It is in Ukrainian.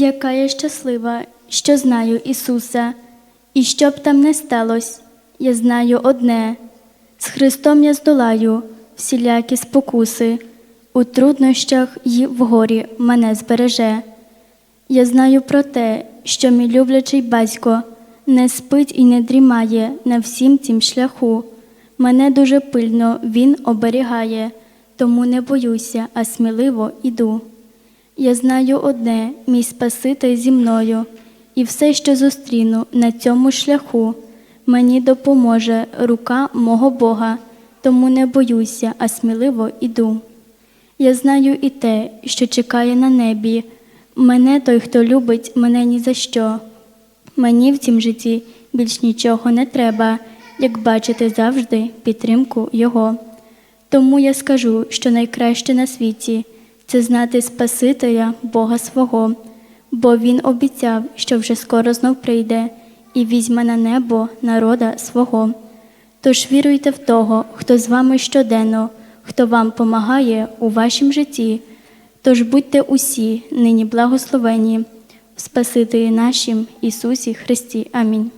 Яка я щаслива, що знаю Ісуса, і що б там не сталося, я знаю одне: з Христом я здолаю всілякі спокуси, у труднощах й в горі мене збереже. Я знаю про те, що мій люблячий батько не спить і не дрімає на всім цім шляху. Мене дуже пильно він оберігає, тому не боюся, а сміливо іду. Я знаю одне, мій Спаситель зі мною, і все, що зустріну на цьому шляху, мені допоможе рука мого Бога, тому не боюся, а сміливо іду. Я знаю і те, що чекає на небі. Мене той, хто любить, мене ні за що. Мені в цім житті більш нічого не треба, як бачити завжди підтримку Його. Тому я скажу, що найкраще на світі це знати Спасителя Бога свого, бо Він обіцяв, що вже скоро знов прийде і візьме на небо народа свого. Тож віруйте в того, хто з вами щоденно, хто вам помагає у вашім житті. Тож будьте усі нині благословені в Спасителі нашім Ісусі Христі. Амінь.